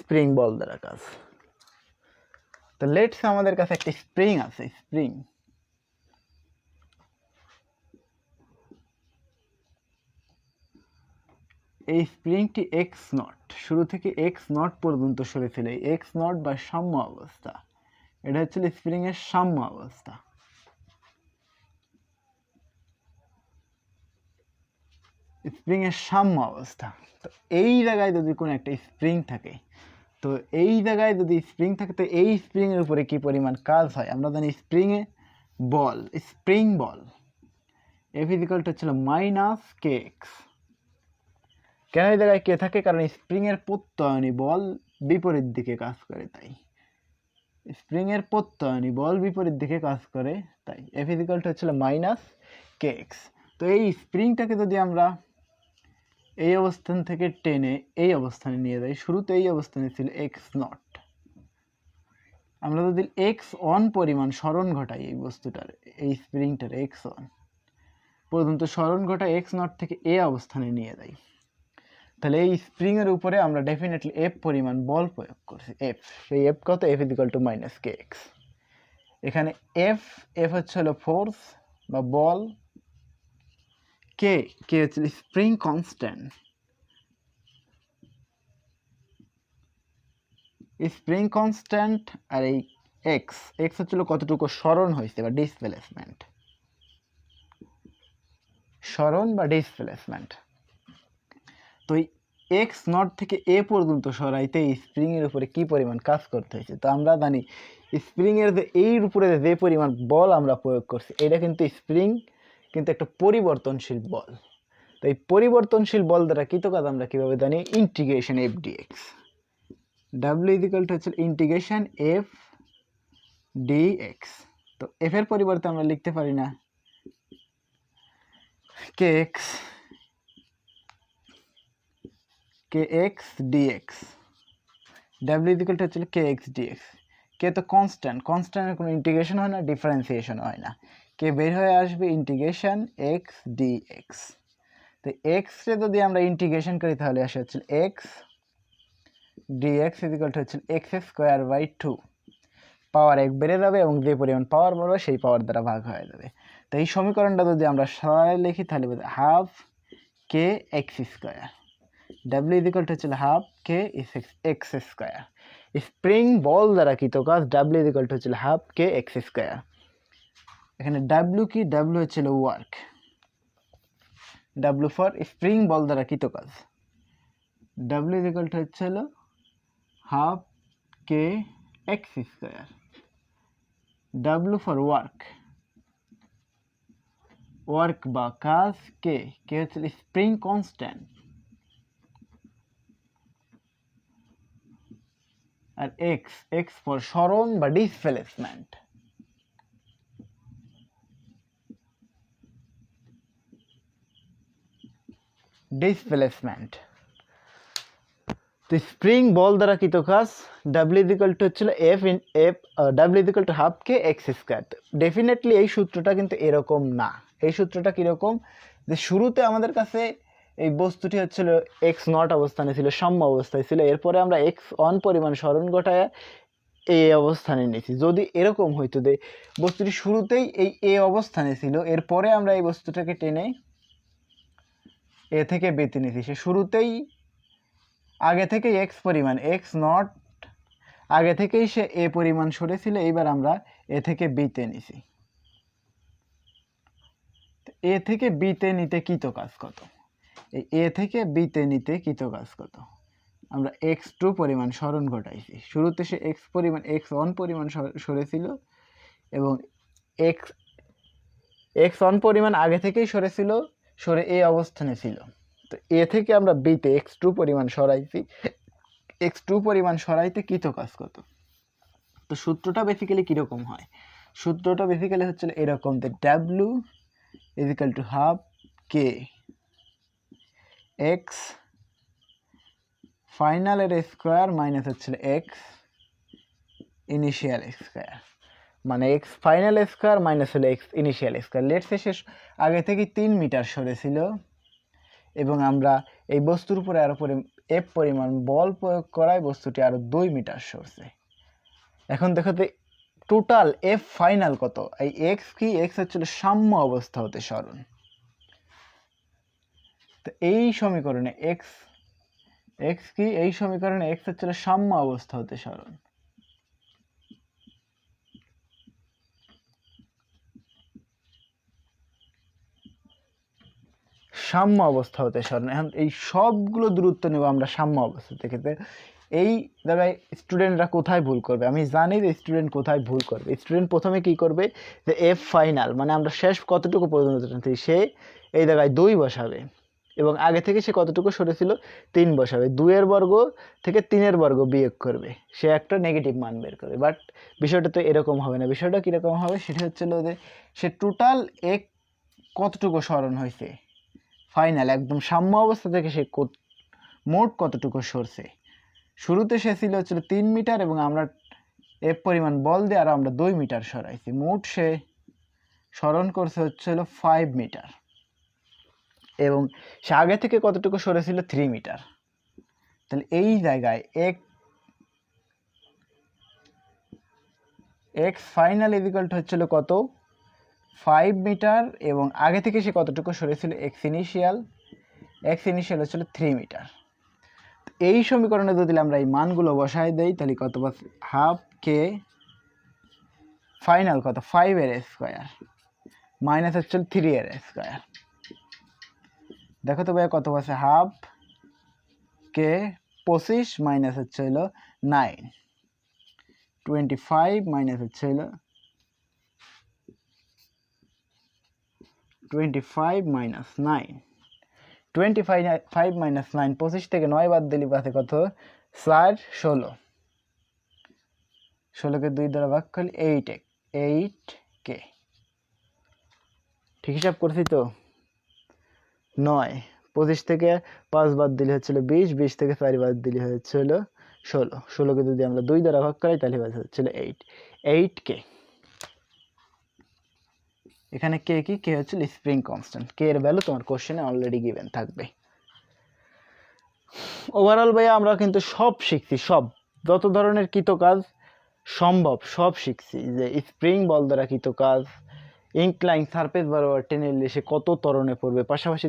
Spring বল দ্বারা কাজ। তো লেটস আমাদের কাছে একটা স্প্রিং আছে, স্প্রিং। এই স্প্রিংটি এক্স নট শুরু থেকে এক্স নট পর্যন্ত সরেছিল এই এক্স নট বা সাম্য অবস্থা, এটা হচ্ছিল স্প্রিং এর সাম্য অবস্থা। স্প্রিং এর সাম্য অবস্থা। তো এই জায়গায় যদি কোনো একটা স্প্রিং থাকে, তো এই জায়গায় যদি স্প্রিং থাকে, তো এই স্প্রিং এর উপরে কি পরিমাণ কাজ হয়? আমরা জানি স্প্রিং এ বল, স্প্রিং বল। এফ ইজিক্যালটা হচ্ছিল মাইনাস কে এক্স কেন এই জায়গায় কে থাকে? কারণ স্প্রিং এর প্রত্যয়নী বল বিপরীত দিকে কাজ করে তাই। স্প্রিং এর প্রত্যয়নী বল বিপরীত দিকে কাজ করে তাই। এফ ইজিক্যালটা হচ্ছিল মাইনাস কে এক্স তো এই স্প্রিংটাকে যদি আমরা এই অবস্থান থেকে টেনে এই অবস্থানে নিয়ে যাই শুরুতে এই অবস্থানে ছিল এক্স নট আমরা যদি এক্স অন পরিমাণ স্মরণ ঘটাই এই বস্তুটার, এই স্প্রিংটার এক্স অন পর্যন্ত স্মরণ ঘটায় এক্স নট থেকে এ অবস্থানে নিয়ে যাই তাহলে এই স্প্রিং এর উপরে আমরা ডেফিনেটলি এফ পরিমাণ বল প্রয়োগ করছি। এফ সেই এফ কত? F equal to minus k x এখানে এফ এফ হচ্ছে হলো ফোর্স বা বল কে কে হচ্ছে স্প্রিং কনস্ট্যান্ট স্প্রিং কনস্ট্যান্ট আর এই এক্স এক্স হচ্ছিল কতটুকু স্মরণ হয়েছে বা ডিসপ্লেসমেন্ট স্মরণ বা ডিসপ্লেসমেন্ট তো এই এক্স নট থেকে এ পর্যন্ত সরাইতে এই স্প্রিং এর উপরে কি পরিমাণ কাজ করতে হয়েছে? তো আমরা জানি স্প্রিং এর যে এর উপরে যে পরিমাণ বল আমরা প্রয়োগ করছি, এটা কিন্তু স্প্রিং কিন্তু একটা পরিবর্তনশীল বল। তো এই পরিবর্তনশীল বল দ্বারা কৃত কাজ? আমরা কীভাবে জানি? Integration F dx W equal to হচ্ছে ইন্টিগ্রেশন এফ ডিএক্স তো এফ এর পরিবর্তে আমরা লিখতে পারি না। K x k x dx W equal to হচ্ছে কে এক্স ডিএক্স কে তো কনস্ট্যান্ট কনস্ট্যান্টের কোনো ইন্টিগ্রেশন হয় না ডিফারেন্সিয়েশন হয় না। কে বের হয়ে আসবে ইন্টিগ্রেশন এক্স ডিএক্স তো এক্সে যদি আমরা ইন্টিগ্রেশন করি, তাহলে আসে হচ্ছে এক্স ডিএক্স ইজিক্যাল টু হচ্ছে x square by two power এক বেড়ে যাবে এবং যে পরিমাণ পাওয়ার বাড়বে, সেই পাওয়ার দ্বারা ভাগ হয়ে যাবে। তো এই সমীকরণটা যদি আমরা সরাই লিখি, তাহলে half k x square W equal to হচ্ছে half k x square spring বল দ্বারা কৃত কাজ ডাব্লিউ ইজিক্যাল টু হচ্ছে হাফ কে এক্স স্কোয়ার এখানে ডাব্লিউ কি? ডাব্লিউ হচ্ছিল ওয়ার্ক ডাব্লিউ ফর স্প্রিং বল দ্বারা কৃত কাজ ডাব্লিউ ইজিক্যাল টু হচ্ছিল half k x square W for work work বা কাজ কে কে হচ্ছে স্প্রিং কনস্ট্যান্ট আর এক্স এক্স ফর স্মরণ বা ডিসপ্লেসমেন্ট ডিসপ্লেসমেন্ট তো স্প্রিং বল দ্বারা কৃত কাজ ডাব্লিউ ইজিক্যাল টু হচ্ছিল F in F W equal to half k x square definitely এই সূত্রটা কিন্তু এরকম না। এই সূত্রটা কীরকম? যে শুরুতে আমাদের কাছে এই বস্তুটি হচ্ছিল এক্স নট অবস্থানে ছিল, সাম্য অবস্থায় ছিল। এরপরে আমরা এক্স অন পরিমাণ স্মরণ ঘটায় এই অবস্থানে নিয়েছি। যদি এরকম হইতো যে বস্তুটি শুরুতেই এই এ অবস্থানে ছিল, এরপরে আমরা এই বস্তুটাকে টেনে এ থেকে বেতে নিয়েছি। সে শুরুতেই আগে থেকেই এক্স পরিমাণ এক্স নট আগে থেকেই সে এ পরিমাণ সরেছিল, এইবার আমরা এ থেকে বিতে নিছি। এ থেকে বিতে নিতে কৃত কাজ কত? এই এ থেকে বিতে নিতে কৃত কাজ কত? আমরা এক্স টু পরিমাণ স্মরণ ঘটাইছি। শুরুতে সে এক্স পরিমাণ এক্স ওয়ান পরিমাণ সরেছিল এবং এক্স এক্স ওয়ান পরিমাণ আগে থেকেই সরেছিল সরে এ অবস্থানে ছিল। তো এ থেকে আমরা বিতে এক্স টু পরিমাণ সরাইছি। এক্স টু পরিমাণ সরাইতে কৃত কাজ কত তো সূত্রটা বেসিক্যালি কীরকম হয়? সূত্রটা বেসিক্যালি হচ্ছে এরকম যে W equal to half k x ফাইনালের স্কোয়ার মাইনাস হচ্ছিল এক্স ইনিশিয়াল স্কোয়ার মানে এক্স ফাইনাল স্কোয়ার মাইনাস হলো এক্স ইনিশিয়াল স্কোয়ার লেটসে শেষ, আগে থেকে তিন মিটার সরে ছিল। এবং আমরা এই বস্তুর উপরে আরও উপরে এফ পরিমাণ বল প্রয়োগ করায় বস্তুটি আরও দুই মিটার সরছে। এখন দেখো তো টোটাল এফ ফাইনাল কত? এই এক্স কি? এক্স হচ্ছিল সাম্য অবস্থা হতে সরণ তো এই সমীকরণে এক্স এক্স কি? এই সমীকরণে এক্স হচ্ছিল সাম্য অবস্থা হতে সরণ সাম্য অবস্থা হতে সরণ এখন এই সবগুলো দূরত্ব নেব আমরা সাম্য অবস্থা থেকে। এই জায়গায় স্টুডেন্টরা কোথায় ভুল করবে? আমি জানি যে স্টুডেন্ট কোথায় ভুল করবে। স্টুডেন্ট প্রথমে কি করবে? যে এফ ফাইনাল মানে আমরা শেষ কতটুকু পর্যন্ত সে এই জায়গায় দুই বসাবে। এবং আগে থেকে সে কতটুকু সরেছিল তিন বসাবে। দুইয়ের বর্গ থেকে তিনের বর্গ বিয়োগ করবে। সে একটা নেগেটিভ মান বের করবে। বাট বিষয়টা তো এরকম হবে না। বিষয়টা কীরকম হবে? সেটা হচ্ছিল যে সে টোটাল এক কতটুকু স্মরণ হয়েছে? ফাইনাল একদম সাম্য অবস্থা থেকে সে মোট কতটুকু সরছে? শুরুতে সে ছিল হচ্ছিল তিন মিটার এবং আমরা এ পরিমাণ বল দিয়ে আর আমরা দুই মিটার সরাইছি। মোট সে স্মরণ করছে হচ্ছিল ফাইভ মিটার। এবং সে আগে থেকে কতটুকু সরেছিল? Three metre. তাহলে এই জায়গায় এক এক্স ফাইনাল ইজিক্যাল হচ্ছিল কত? ফাইভ মিটার এবং আগে থেকে সে কতটুকু সরেছিল? এক্স ইনিশিয়াল এক্স ইনিশিয়াল হচ্ছিল থ্রি মিটার এই সমীকরণে যদি আমরা এই মানগুলো বসায় দেই, তাহলে কত হাফ কে ফাইনাল কত? ফাইভ এর স্কোয়ার মাইনাস হচ্ছে থ্রি এর স্কোয়ার দেখো তো ভাইয়া কত পাচ্ছে হাফ কে পঁচিশ মাইনাস হচ্ছে হলো নাইন টোয়েন্টি ফাইভ মাইনাস হচ্ছে হলো twenty five minus nine twenty five five minus nine পঁচিশ থেকে নয় বাদ দিলি পাতে কত? চার, ষোলো। ষোলোকে দুই দ্বারা ভাগ করলে এইট এইট কে। ঠিক হিসাব করছি তো? নয়। পঁচিশ থেকে পাঁচ বাদ দিলে হচ্ছিল বিশ বিশ থেকে চার বাদ দিলে হচ্ছিল ষোলো। ষোলোকে যদি আমরা দুই দ্বারা ভাগ করি তাহলে হচ্ছিল এইট এইট কে। এখানে কে কি? কে হচ্ছে? Spring constant. কে এর ভ্যালু তোমার কোশ্চেনে অলরেডি গিভেন থাকবে। ওভারঅল ভাইয়া, আমরা কিন্তু সব শিখছি, সব। যত ধরনের কৃতকাজ সম্ভব, সব শিখছি। যে স্প্রিং বল দ্বারা কৃতকাজ ইনক্লাইন সারফেস বরাবর টেনে নিলে সে কত ত্বরণে পড়বে। পাশাপাশি